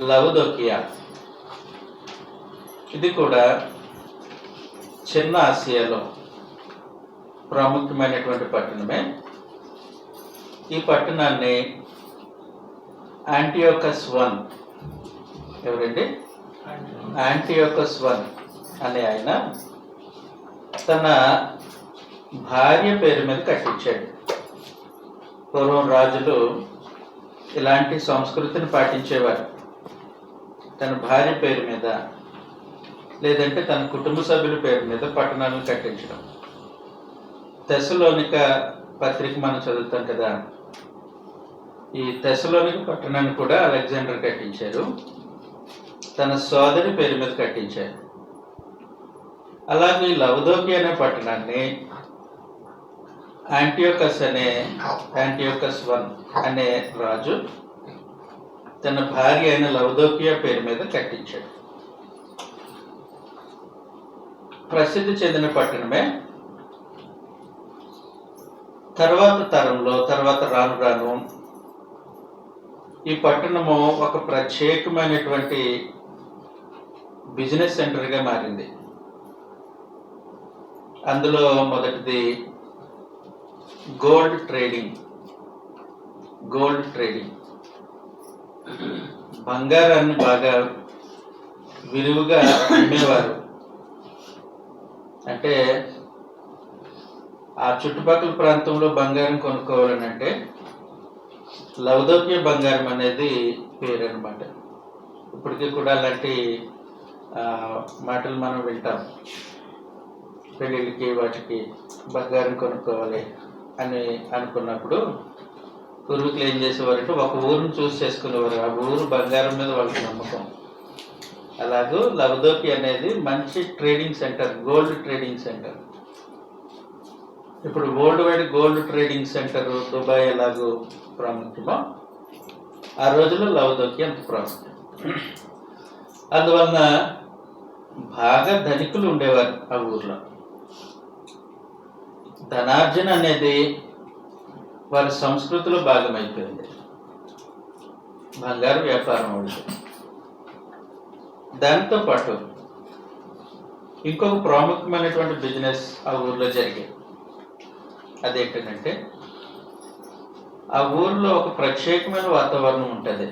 లవదొకియా. ఇది కూడా చిన్న ఆసియాలో ప్రాముఖ్యమైనటువంటి పట్టణమే. ఈ పట్టణాన్ని యాంటీయోకస్ వన్ ఎవరండి? యాంటీయోకస్ వన్ అనే ఆయన తన భార్య పేరు మీద కట్టించాడు. పూర్వం రాజులు ఇలాంటి సంస్కృతిని పాటించేవారు. తన భార్య పేరు మీద లేదంటే తన కుటుంబ సభ్యుల పేరు మీద పట్టణాలను కట్టించడం. దశలోనిక పత్రిక మనం చదువుతాం కదా ఈ దశలోనిక పట్టణాన్ని కూడా అలెగ్జాండర్ కట్టించారు. తన సోదరి పేరు మీద కట్టించారు. అలాగే లవదోకి అనే పట్టణాన్ని యాంటియోకస్ అనే యాంటియోకస్ వన్ అనే రాజు తన భార్య అయిన లవదోకియా పేరు మీద కట్టించాడు. ప్రసిద్ధి చెందిన పట్టణమే తర్వాత తరంలో తర్వాత రాను రాను ఈ పట్టణము ఒక ప్రత్యేకమైనటువంటి బిజినెస్ సెంటర్గా మారింది. అందులో మొదటిది గోల్డ్ ట్రేడింగ్. Gold trading. బంగారాన్ని బాగా విలువగా అమ్మేవారు. అంటే ఆ చుట్టుపక్కల ప్రాంతంలో బంగారం కొనుక్కోవాలని అంటే లవదోక్య బంగారం అనేది పేరు అనమాట ఇప్పటికీ కూడా అలాంటి మాటలు మనం వింటాం. పెళ్ళిళ్ళకి వాటికి బంగారం కొనుక్కోవాలి అని అనుకున్నప్పుడు పూర్వీకులు ఏం చేసేవారంటే ఒక ఊరిని చూస్ చేసుకునేవారు. ఆ ఊరు బంగారం మీద వాళ్ళకి నమ్మకం. అలాగే లవదోపి అనేది మంచి trading centre gold trading centre. ఇప్పుడు world wide gold trading centre Dubai ఎలాగో ప్రాముఖ్యమో ఆ రోజుల్లో లవదోకి అంత ప్రాముఖ్యం. అందువలన బాగా ధనికులు ఉండేవారు ఆ ఊర్లో. ధనార్జన అనేది వారి సంస్కృతిలో భాగమైపోయింది. బంగారు వ్యాపారం అవుతుంది దాంతో పాటు ఇంకొక ప్రాముఖ్యమైనటువంటి బిజినెస్ ఆ ఊర్లో జరిగేది అదేంటంటే ఆ ఊర్లో ఒక ప్రత్యేకమైన వాతావరణం ఉంటుంది.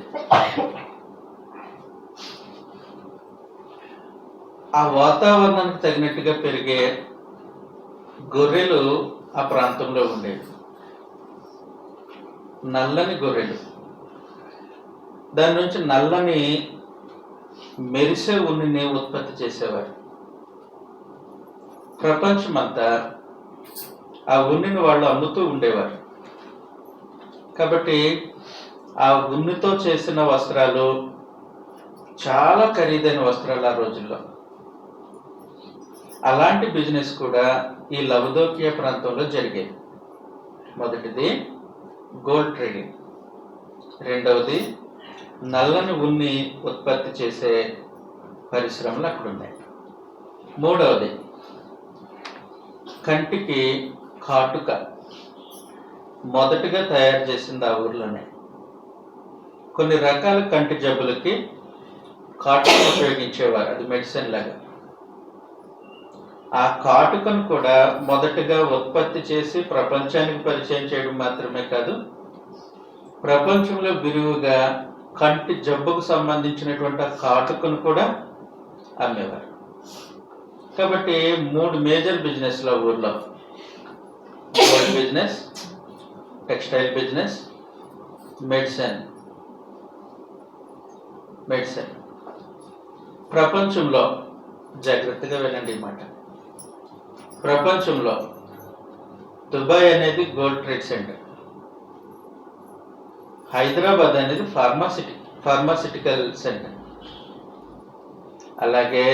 ఆ వాతావరణానికి తగినట్టుగా పెరిగే గొర్రెలు ఆ ప్రాంతంలో ఉండేవి. నల్లని గొర్రెలు. దాని నుంచి నల్లని మెరిసే ఉన్నిని ఉత్పత్తి చేసేవారు. ప్రపంచమంతా ఆ ఉన్నిని వాళ్ళు అమ్ముతూ ఉండేవారు. కాబట్టి ఆ ఉన్నితో చేసిన వస్త్రాలు చాలా ఖరీదైన వస్త్రాలు ఆ రోజుల్లో. అలాంటి బిజినెస్ కూడా ఈ లవదోకియా ప్రాంతంలో జరిగేది. మొదటిది గోల్డ్ ట్రేడింగ్. రెండవది నల్లని ఉన్ని ఉత్పత్తి చేసే పరిశ్రమలు అక్కడ ఉన్నాయి మూడవది కంటికి కాటుక మొదటగా తయారు చేసింది ఆ ఊర్లోనే. కొన్ని రకాల కంటి జబ్బులకి కాటుక ఉపయోగించేవారు అది మెడిసిన్ లాగా. ఆ కాటుకను కూడా మొదటగా ఉత్పత్తి చేసి ప్రపంచానికి పరిచయం చేయడం మాత్రమే కాదు ప్రపంచంలో విరివిగా కంటి జబ్బుకు సంబంధించినటువంటి ఆ కాటుకను కూడా అమ్మేవారు. కాబట్టి మూడు మేజర్ బిజినెస్ల ఊర్లో. Gold business textile business medicine medicine ప్రపంచంలో జాగ్రత్తగా వినండి ఈ మాట. ప్రపంచంలో దుబాయ్ అనేది గోల్డ్ ట్రేడ్ సెంటర్. హైదరాబాద్ అనేది ఫార్మాసిటీ ఫార్మాసిటికల్ సెంటర్. అలాగే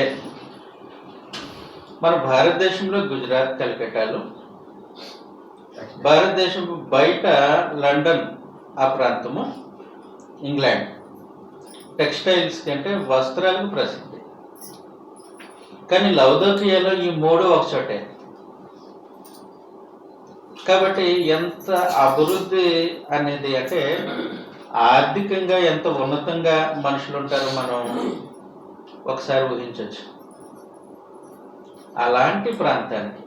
మన భారతదేశంలో గుజరాత్ కలకట్టాలు భారతదేశం బయట లండన్ ఆ ప్రాంతము ఇంగ్లాండ్. టెక్స్టైల్స్ కంటే వస్త్రాలకు ప్రసిద్ధి. కానీ లవదోకియాలో ఈ మూడు ఒకచోటే కాబట్టి ఎంత అభివృద్ధి అనేది అంటే ఆర్థికంగా ఎంత ఉన్నతంగా మనుషులు ఉంటారో మనం ఒకసారి ఊహించవచ్చు. అలాంటి ప్రాంతానికి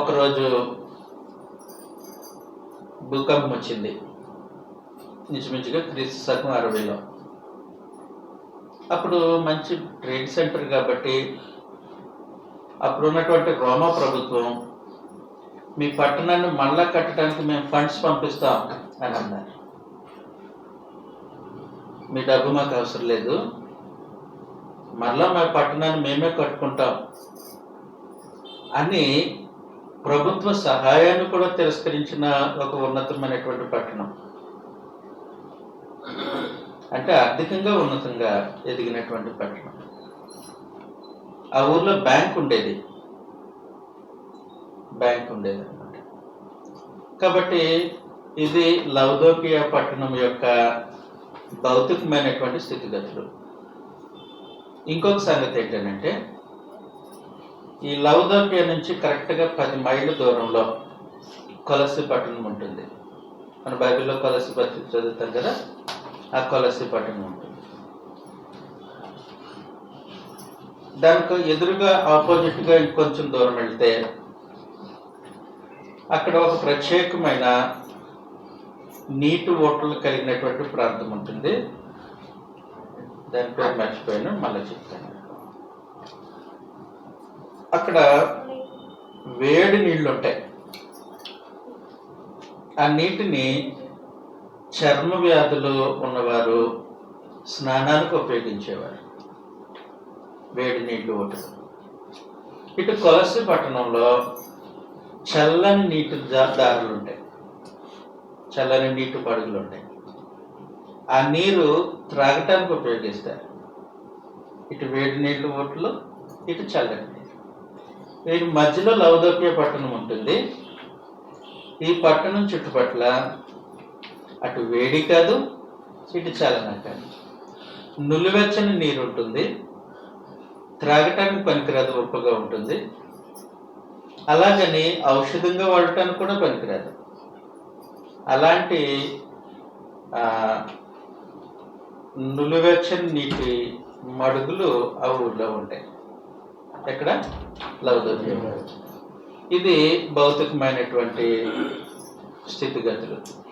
ఒకరోజు భూకంపం వచ్చింది. ఇంచుమించుగా క్రీస్తు శకం అరవైలో. అప్పుడు మంచి ట్రేడ్ సెంటర్ కాబట్టి అప్పుడు ఉన్నటువంటి రోమా ప్రభుత్వం మీ పట్టణాన్ని మళ్ళా కట్టడానికి మేము ఫండ్స్ పంపిస్తాం అని అన్నారు. మీ డబ్బు మాకు అవసరం లేదు. మళ్ళా మా పట్టణాన్ని మేమే కట్టుకుంటాం అని ప్రభుత్వ సహాయాన్ని కూడా తిరస్కరించిన ఒక ఉన్నతమైనటువంటి పట్టణం. అంటే ఆర్థికంగా ఉన్నతంగా ఎదిగినటువంటి పట్టణం ఆ ఊర్లో బ్యాంక్ ఉండేది. బ్యాంక్ ఉండేది అనమాట కాబట్టి ఇది లవదోపియా పట్టణం యొక్క భౌతికమైనటువంటి స్థితిగతులు. ఇంకొక సంగతి ఏంటంటే ఈ లవదోపియా నుంచి కరెక్ట్గా పది మైళ్ళ దూరంలో కొలసి పట్టణం ఉంటుంది. మన బైబిల్లో కొలసి పత్రిక చదువుతాం కదా? ఆ కొలసి పట్టణం ఉంటుంది. దానికి ఎదురుగా ఆపోజిట్గా ఇంకొంచెం దూరం వెళ్తే అక్కడ ఒక ప్రత్యేకమైన నీటి ఓటలు కలిగినటువంటి ప్రాంతం ఉంటుంది. దాని పేరు మర్చిపోయాను మళ్ళీ చెప్తాను. అక్కడ వేడి నీళ్ళు ఉంటాయి ఆ నీటిని చర్మ వ్యాధులు ఉన్నవారు స్నానానికి ఉపయోగించేవారు. వేడి నీళ్ళు ఒకటి ఇటు కొలసి పట్టణంలో చల్లని నీటి దారులు ఉంటాయి చల్లని నీటి పడుగులు ఉంటాయి ఆ నీరు త్రాగటానికి ఉపయోగిస్తారు. ఇటు వేడి నీళ్ళు ఒట్లు ఇటు చల్లని నీరు. వీటి మధ్యలో లవదోప్య పట్టణం ఉంటుంది. ఈ పట్టణం చుట్టుపట్ల అటు వేడి కాదు ఇటు చలన కాదు. నులివెచ్చని నీరు ఉంటుంది. త్రాగటానికి పనికిరాదు ఉప్పుగా ఉంటుంది. అలాగని ఔషధంగా వాడటానికి కూడా పనికిరాదు. అలాంటి నులివెచ్చని నీటి మడుగులు ఆ ఊర్లో ఉంటాయి. ఎక్కడ? లవదోప్యం ఇది భౌతికమైనటువంటి స్థితిగతులు.